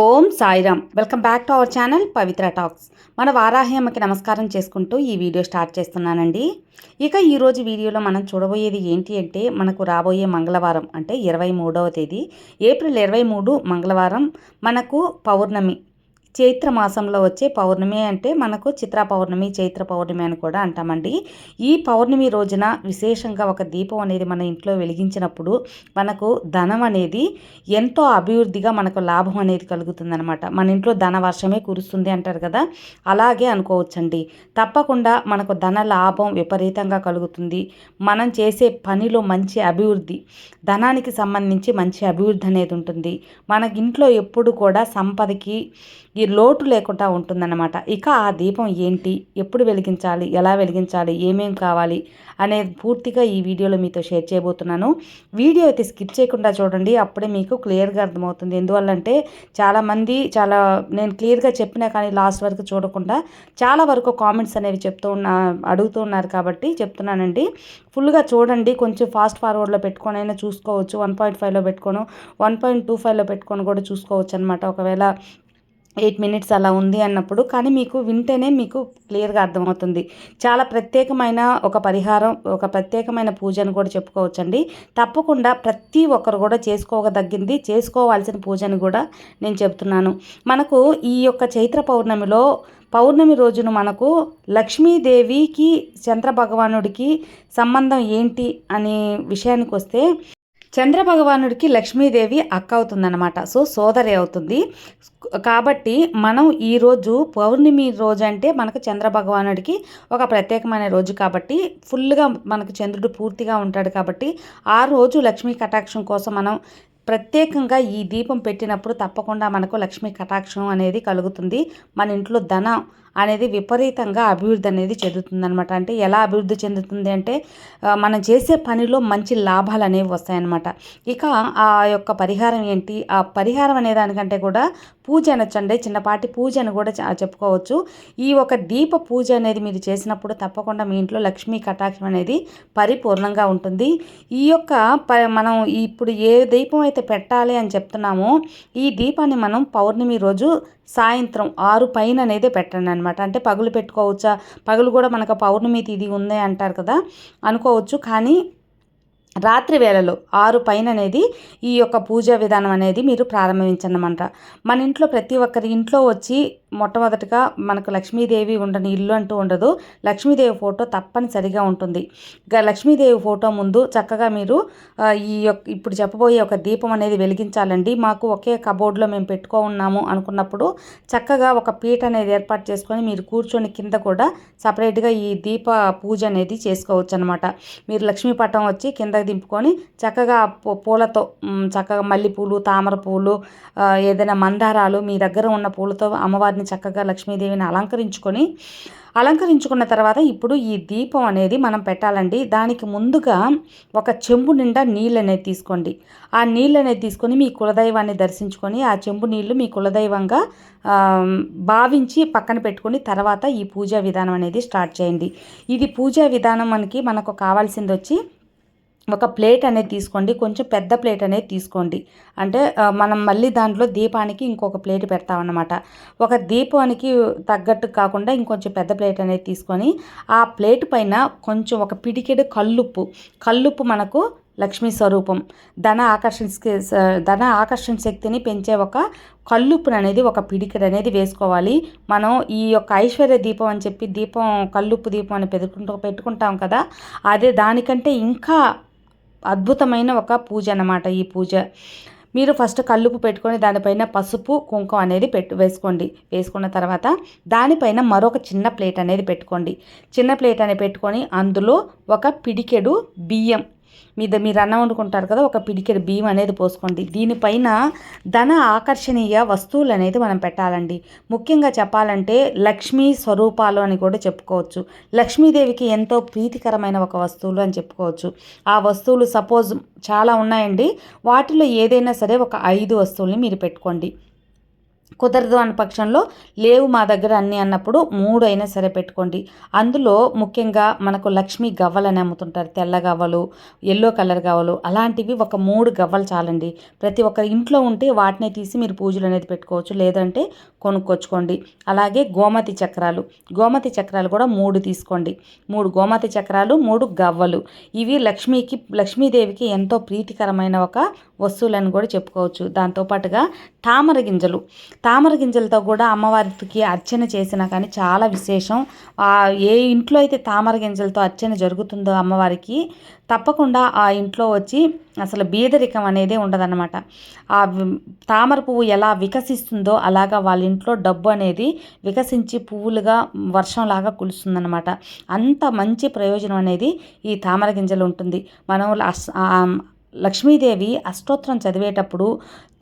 Om Sairam. Welcome back to our channel Pavitra talks. మన వారాహ్యమ్మకి నమస్కారం చేసుకుంటూ ఈ వీడియో స్టార్ట్ చేస్తున్నానండి. ఇక ఈరోజు వీడియోలో మనం చూడబోయేది ఏంటి అంటే మనకు రాబోయే మంగళవారం అంటే ఇరవై మూడవ తేదీ. ఏప్రిల్ ఇరవై మూడు మంగళవారం మనకు పౌర్ణమి. చైత్ర మాసంలో వచ్చే పౌర్ణమి అంటే మనకు చిత్ర పౌర్ణమి చైత్ర పౌర్ణమి అని కూడా అంటామండి. ఈ పౌర్ణమి రోజున విశేషంగా ఒక దీపం అనేది మన ఇంట్లో వెలిగించినప్పుడు మనకు ధనం అనేది ఎంతో అభివృద్ధిగా మనకు లాభం అనేది కలుగుతుందనమాట మన ఇంట్లో ధన వర్షమే కురుస్తుంది అంటారు కదా అలాగే అనుకోవచ్చండి. తప్పకుండా మనకు ధన లాభం విపరీతంగా కలుగుతుంది. మనం చేసే పనిలో మంచి అభివృద్ధి ధనానికి సంబంధించి మంచి అభివృద్ధి అనేది ఉంటుంది. మన ఇంట్లో ఎప్పుడు కూడా సంపదకి ఈ లోటు లేకుండా ఉంటుందన్నమాట. ఇక ఆ దీపం ఏంటి? ఎప్పుడు వెలిగించాలి? ఎలా వెలిగించాలి? ఏమేం కావాలి? అనేది పూర్తిగా ఈ వీడియోలో మీతో షేర్ చేయబోతున్నాను. వీడియో అయితే స్కిప్ చేయకుండా చూడండి. అప్పుడే మీకు క్లియర్గా అర్థమవుతుంది. ఎందువల్లంటే చాలామంది చాలా నేను క్లియర్గా చెప్పినా కానీ లాస్ట్ వరకు చూడకుండా చాలా వరకు కామెంట్స్ అనేవి చెప్తూ ఉన్నా అడుగుతూ ఉన్నారు కాబట్టి చెప్తున్నానండి. ఫుల్గా చూడండి. కొంచెం ఫాస్ట్ ఫార్వర్డ్లో పెట్టుకొని అయినా చూసుకోవచ్చు. వన్ పాయింట్ ఫైవ్లో పెట్టుకోను. వన్ పాయింట్ టూ ఫైవ్లో పెట్టుకొని కూడా చూసుకోవచ్చు అనమాట ఒకవేళ ఎయిట్ మినిట్స్ అలా ఉంది అన్నప్పుడు కానీ మీకు వింటేనే మీకు క్లియర్గా అర్థమవుతుంది. చాలా ప్రత్యేకమైన ఒక పరిహారం ఒక ప్రత్యేకమైన పూజ అని కూడా చెప్పుకోవచ్చండి. తప్పకుండా ప్రతి ఒక్కరు కూడా చేసుకోగదగ్గింది చేసుకోవాల్సిన పూజను కూడా నేను చెప్తున్నాను. మనకు ఈ యొక్క చైత్ర పౌర్ణమిలో పౌర్ణమి రోజున మనకు లక్ష్మీదేవికి చంద్ర భగవానుడికి సంబంధం ఏంటి అనే విషయానికి వస్తే చంద్రభగవానుడికి లక్ష్మీదేవి అక్క అవుతుందన్నమాట సో సోదరి అవుతుంది. కాబట్టి మనం ఈరోజు పౌర్ణమి రోజు అంటే మనకు చంద్రభగవానుడికి ఒక ప్రత్యేకమైన రోజు కాబట్టి ఫుల్గా మనకు చంద్రుడు పూర్తిగా ఉంటాడు కాబట్టి ఆ రోజు లక్ష్మీ కటాక్షం కోసం మనం ప్రత్యేకంగా ఈ దీపం పెట్టినప్పుడు తప్పకుండా మనకు లక్ష్మీ కటాక్షం అనేది కలుగుతుంది. మన ఇంట్లో ధనం అనేది విపరీతంగా అభివృద్ధి అనేది చెందుతుంది అనమాట అంటే ఎలా అభివృద్ధి చెందుతుంది అంటే మనం చేసే పనిలో మంచి లాభాలు అనేవి వస్తాయన్నమాట. ఇక ఆ యొక్క పరిహారం ఏంటి? ఆ పరిహారం అనే దానికంటే కూడా పూజ అనొచ్చండి. చిన్నపాటి పూజ అని కూడా చెప్పుకోవచ్చు. ఈ ఒక దీప పూజ అనేది మీరు చేసినప్పుడు తప్పకుండా మీ ఇంట్లో లక్ష్మీ కటాక్షం అనేది పరిపూర్ణంగా ఉంటుంది. ఈ యొక్క మనం ఇప్పుడు ఏ దీపం ఎప్పుడైతే పెట్టాలి అని చెప్తున్నామో ఈ దీపాన్ని మనం పౌర్ణమి రోజు సాయంత్రం ఆరు పైన అనేది పెట్టండి అనమాట అంటే పగులు పెట్టుకోవచ్చా? పగులు కూడా మనకు పౌర్ణమి తిది ఉంది అంటారు కదా? అనుకోవచ్చు. కానీ రాత్రి వేళలో ఆరు పైన అనేది ఈ యొక్క పూజా విధానం అనేది మీరు ప్రారంభించనమాట మన ఇంట్లో ప్రతి ఒక్కరి ఇంట్లో వచ్చి మొట్టమొదటిగా మనకు లక్ష్మీదేవి ఉండని ఇల్లు అంటూ ఉండదు. లక్ష్మీదేవి ఫోటో తప్పనిసరిగా ఉంటుంది. లక్ష్మీదేవి ఫోటో ముందు చక్కగా మీరు ఈ యొక్క ఇప్పుడు చెప్పబోయే ఒక దీపం అనేది వెలిగించాలండి. మాకు ఒకే కబోర్డ్లో మేము పెట్టుకో ఉన్నాము అనుకున్నప్పుడు చక్కగా ఒక పీట అనేది ఏర్పాటు చేసుకొని మీరు కూర్చొని కింద కూడా సపరేట్గా ఈ దీప పూజ అనేది చేసుకోవచ్చు అనమాట మీరు లక్ష్మీపటం వచ్చి కింద దింపుకొని చక్కగా పూలతో చక్కగా మల్లెపూలు తామర పూలు ఏదైనా మందారాలు మీ దగ్గర ఉన్న పూలతో అమ్మవారిని చక్కగా లక్ష్మీదేవిని అలంకరించుకొని అలంకరించుకున్న తర్వాత ఇప్పుడు ఈ దీపం అనేది మనం పెట్టాలండి. దానికి ముందుగా ఒక చెంబు నిండా నీళ్ళు అనేది తీసుకోండి. ఆ నీళ్ళు అనేది తీసుకొని మీ కులదైవాన్ని దర్శించుకొని ఆ చెంబు నీళ్ళు మీ కులదైవంగా భావించి పక్కన పెట్టుకొని తర్వాత ఈ పూజా విధానం అనేది స్టార్ట్ చేయండి. ఇది పూజా విధానం మనకి మనకు కావాల్సింది వచ్చి ఒక ప్లేట్ అనేది తీసుకోండి. కొంచెం పెద్ద ప్లేట్ అనేది తీసుకోండి. అంటే మనం మళ్ళీ దాంట్లో దీపానికి ఇంకొక ప్లేట్ పెడతామన్నమాట. ఒక దీపానికి తగ్గట్టు కాకుండా ఇంకొంచెం పెద్ద ప్లేట్ అనేది తీసుకొని ఆ ప్లేట్ పైన కొంచెం ఒక పిడికెడు కల్లుప్పు కల్లుప్పు మనకు లక్ష్మీ స్వరూపం. ధన ఆకర్షణ ధన ఆకర్షణ శక్తిని పెంచే ఒక కల్లుప్పును అనేది ఒక పిడికెడు అనేది వేసుకోవాలి. మనం ఈ యొక్క ఐశ్వర్య దీపం అని చెప్పి దీపం కల్లుప్పు దీపం అని పెట్టుకుంటూ పెట్టుకుంటాం కదా అదే దానికంటే ఇంకా అద్భుతమైన ఒక పూజ అన్నమాట ఈ పూజ. మీరు ఫస్ట్ కల్లుపు పెట్టుకొని దానిపైన పసుపు కుంకుమ అనేది పెట్టు వేసుకోండి. వేసుకున్న తర్వాత దానిపైన మరొక చిన్న ప్లేట్ అనేది పెట్టుకోండి. చిన్న ప్లేట్ అనేది పెట్టుకొని అందులో ఒక పిడికెడు బియ్యం మీద మీరు అన్నం వండుకుంటారు కదా ఒక పిడికెడు బియ్యం అనేది పోసుకోండి. దీనిపైన ధన ఆకర్షణీయ వస్తువులు అనేది మనం పెట్టాలండి. ముఖ్యంగా చెప్పాలంటే లక్ష్మీ స్వరూపాలు అని కూడా చెప్పుకోవచ్చు. లక్ష్మీదేవికి ఎంతో ప్రీతికరమైన ఒక వస్తువులు అని చెప్పుకోవచ్చు. ఆ వస్తువులు సపోజ్ చాలా ఉన్నాయండి. వాటిలో ఏదైనా సరే ఒక ఐదు వస్తువుల్ని మీరు పెట్టుకోండి. కుదరదు అన్న పక్షంలో లేవు మా దగ్గర అన్నీ అన్నప్పుడు మూడు అయినా సరే పెట్టుకోండి. అందులో ముఖ్యంగా మనకు లక్ష్మీ గవ్వలని అమ్ముతుంటారు. తెల్ల గవ్వలు ఎల్లో కలర్ గవ్వలు అలాంటివి ఒక మూడు గవ్వలు చాలండి. ప్రతి ఒక్క ఇంట్లో ఉంటే వాటిని తీసి మీరు పూజలు అనేది పెట్టుకోవచ్చు. లేదంటే కొనుక్కొచ్చుకోండి. అలాగే గోమతి చక్రాలు. గోమతి చక్రాలు కూడా మూడు తీసుకోండి. మూడు గోమతి చక్రాలు మూడు గవ్వలు. ఇవి లక్ష్మీకి లక్ష్మీదేవికి ఎంతో ప్రీతికరమైన ఒక వస్తువులను కూడా చెప్పుకోవచ్చు. దాంతోపాటుగా తామర గింజలు. తామర గింజలతో కూడా అమ్మవారికి అర్చన చేసినా కానీ చాలా విశేషం. ఏ ఇంట్లో అయితే తామర గింజలతో అర్చన జరుగుతుందో అమ్మవారికి తప్పకుండా ఆ ఇంట్లో వచ్చి అసలు బీదరికం అనేది ఉండదన్నమాట. ఆ తామర పువ్వు ఎలా వికసిస్తుందో అలాగా వాళ్ళ ఇంట్లో డబ్బు అనేది వికసించి పువ్వులుగా వర్షంలాగా కులుస్తుందన్నమాట. అంత మంచి ప్రయోజనం అనేది ఈ తామర గింజలు ఉంటుంది. మనం లక్ష్మీదేవి అష్టోత్తరం చదివేటప్పుడు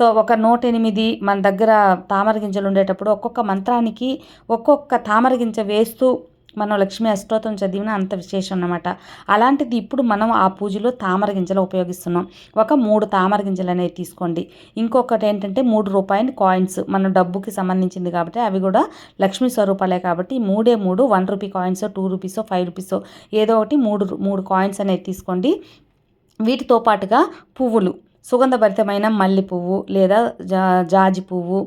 తో ఒక నూట ఎనిమిది మన దగ్గర తామర గింజలు ఉండేటప్పుడు ఒక్కొక్క మంత్రానికి ఒక్కొక్క తామర గింజ వేస్తూ మనం లక్ష్మీ అష్టోత్తరం చదివిన అంత విశేషం అన్నమాట. అలాంటిది ఇప్పుడు మనం ఆ పూజలో తామర గింజలు ఉపయోగిస్తున్నాం. ఒక మూడు తామర గింజలు అనేవి తీసుకోండి. ఇంకొకటి ఏంటంటే మూడు రూపాయల కాయిన్స్. మన డబ్బుకి సంబంధించింది కాబట్టి అవి కూడా లక్ష్మీ స్వరూపాలే కాబట్టి మూడే మూడు వన్ రూపీ కాయిన్స్ టూ రూపీసో ఫైవ్ రూపీసో ఏదో ఒకటి మూడు మూడు కాయిన్స్ అనేది తీసుకోండి. వీటితో పాటుగా పువ్వులు. సుగంధభరితమైన మల్లె పువ్వు లేదా జా జాజి పువ్వు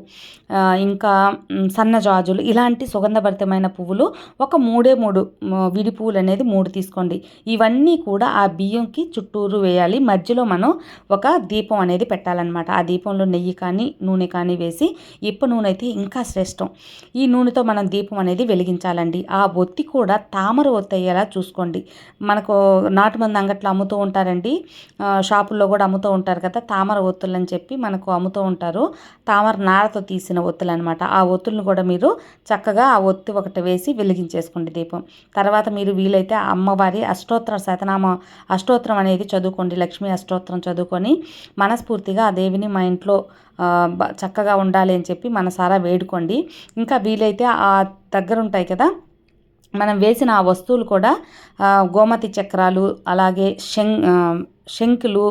ఇంకా సన్న జాజులు ఇలాంటి సుగంధభరితమైన పువ్వులు ఒక మూడే మూడు విడి పువ్వులు అనేది మూడు తీసుకోండి. ఇవన్నీ కూడా ఆ బియ్యంకి చుట్టూరు వేయాలి. మధ్యలో మనం ఒక దీపం అనేది పెట్టాలన్నమాట. ఆ దీపంలో నెయ్యి కానీ నూనె కానీ వేసి ఇప్ప నూనె అయితే ఇంకా శ్రేష్టం. ఈ నూనెతో మనం దీపం అనేది వెలిగించాలండి. ఆ ఒత్తి కూడా తామర ఒత్తి అయ్యేలా చూసుకోండి. మనకు నాటు మంది అంగట్లో అమ్ముతూ ఉంటారండి. షాపుల్లో కూడా అమ్ముతూ ఉంటారు కదా తామర ఒత్తులు అని చెప్పి మనకు అమ్ముతూ ఉంటారు. తామర నారతో తీసిన ఒత్తులు అనమాట ఆ ఒత్తులను కూడా మీరు చక్కగా ఆ ఒత్తి ఒకటి వేసి వెలిగించేసుకోండి దీపం. తర్వాత మీరు వీలైతే అమ్మవారి అష్టోత్తర శతనామ అష్టోత్తరం అనేది చదువుకోండి. లక్ష్మీ అష్టోత్తరం చదువుకొని మనస్ఫూర్తిగా ఆ దేవిని మా ఇంట్లో చక్కగా ఉండాలి అని చెప్పి మనసారా వేడుకోండి. ఇంకా వీలైతే ఆ దగ్గర ఉంటాయి కదా మనం వేసిన ఆ వస్తువులు కూడా గోమతి చక్రాలు అలాగే శంగ్ శంకులు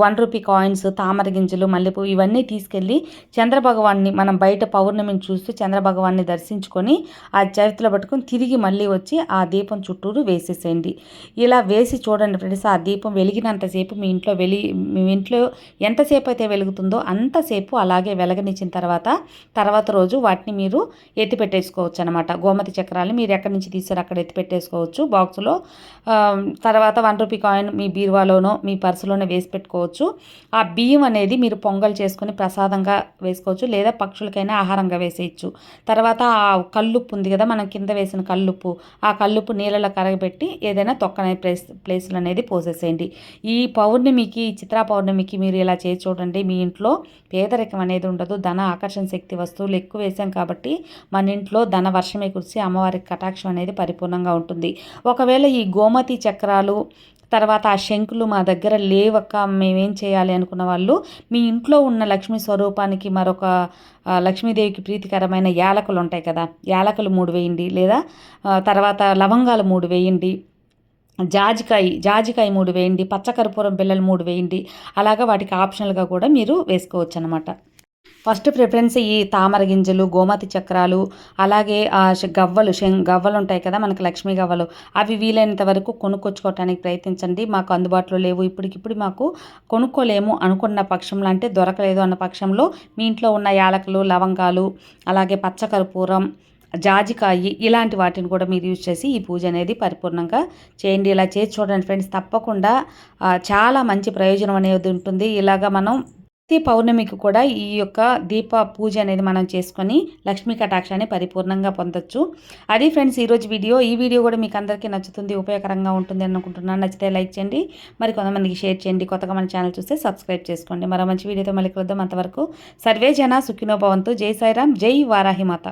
వన్ రూపీ కాయిన్స్ తామర గింజలు మల్లెపూ ఇవన్నీ తీసుకెళ్ళి చంద్రభగవాన్ని మనం బయట పౌర్ణమిని చూస్తూ చంద్రభగవాన్ని దర్శించుకొని ఆ చేతిలో పట్టుకొని తిరిగి మళ్ళీ వచ్చి ఆ దీపం చుట్టూరు వేసేసేయండి. ఇలా వేసి చూడండి ఫ్రెండ్స్ ఆ దీపం వెలిగినంతసేపు మీ ఇంట్లో వెలి మీ ఇంట్లో ఎంతసేపు అయితే వెలుగుతుందో అంతసేపు అలాగే వెలగనిచ్చిన తర్వాత తర్వాత రోజు వాటిని మీరు ఎత్తి పెట్టేసుకోవచ్చు అనమాట గోమతి చక్రాలు మీరు ఎక్కడి నుంచి తీసారో అక్కడ ఎత్తి పెట్టేసుకోవచ్చు. బాక్స్లో తర్వాత వన్ రూపీ కాయిన్ మీ బీరువాలోనో మీ పర్సులోనే వేసి పెట్టుకోవచ్చు. ఆ బియ్యం అనేది మీరు పొంగల్ చేసుకొని ప్రసాదంగా వేసుకోవచ్చు. లేదా పక్షులకైనా ఆహారంగా వేసేయచ్చు. తర్వాత ఆ కల్లుప్పు ఉంది కదా మనం కింద వేసిన కల్లుప్పు. ఆ కల్లుప్పు నీళ్ళలో కరగబెట్టి ఏదైనా తొక్కనే ప్లేస్ ప్లేస్లు అనేది పోసేసేయండి. ఈ పౌర్ణమికి చిత్రా పౌర్ణమికి మీరు ఇలా చేసి చూడండి. మీ ఇంట్లో పేదరికం అనేది ఉండదు. ధన ఆకర్షణ శక్తి వస్తువులు ఎక్కువ వేసాం కాబట్టి మన ఇంట్లో ధన వర్షమే కురిసి అమ్మవారికి కటాక్షం అనేది పరిపూర్ణంగా ఉంటుంది. ఒకవేళ ఈ గోమతి చక్రాలు తర్వాత ఆ శంకులు మా దగ్గర లేవక్క మేమేం చేయాలి అనుకున్న వాళ్ళు మీ ఇంట్లో ఉన్న లక్ష్మీ స్వరూపానికి మరొక లక్ష్మీదేవికి ప్రీతికరమైన యాలకులు ఉంటాయి కదా యాలకులు మూడు వేయండి లేదా తర్వాత లవంగాలు మూడు వేయండి జాజికాయ జాజికాయ మూడు వేయండి పచ్చకర్పూరం బిళ్ళలు మూడు వేయండి అలాగా వాటికి ఆప్షనల్గా కూడా మీరు వేసుకోవచ్చు అనమాట ఫస్ట్ ప్రిఫరెన్స్ ఈ తామర గింజలు గోమతి చక్రాలు అలాగే గవ్వలు గవ్వలు ఉంటాయి కదా మనకి లక్ష్మీ గవ్వలు. అవి వీలైనంత వరకు కొనుక్కొచ్చుకోవటానికి ప్రయత్నించండి. మాకు అందుబాటులో లేవు. ఇప్పటికిప్పుడు మాకు కొనుక్కోలేము అనుకున్న పక్షంలో అంటే దొరకలేదు అన్న పక్షంలో మీ ఇంట్లో ఉన్న యాలకులు లవంగాలు అలాగే పచ్చకర్పూరం జాజికాయి ఇలాంటి వాటిని కూడా మీరు యూజ్ చేసి ఈ పూజ అనేది పరిపూర్ణంగా చేయండి. ఇలా చేసి చూడండి ఫ్రెండ్స్ తప్పకుండా చాలా మంచి ప్రయోజనం అనేది ఉంటుంది. ఇలాగ మనం ప్రతి పౌర్ణమికి కూడా ఈ యొక్క దీప పూజ అనేది మనం చేసుకొని లక్ష్మీ కటాక్షాన్ని పరిపూర్ణంగా పొందొచ్చు. అది ఫ్రెండ్స్ ఈరోజు వీడియో. ఈ వీడియో కూడా మీకు అందరికీ నచ్చుతుంది ఉపయోగకరంగా ఉంటుంది అనుకుంటున్నాను నచ్చితే లైక్ చేయండి మరి కొంతమందికి షేర్ చేయండి. కొత్తగా మన ఛానల్ చూస్తే సబ్స్క్రైబ్ చేసుకోండి. మరో మంచి వీడియోతో మళ్ళీ కలుద్దాం అంతవరకు. సర్వే జన సుఖినోభవంతు జై సాయిరామ్. జై వారాహిమాత.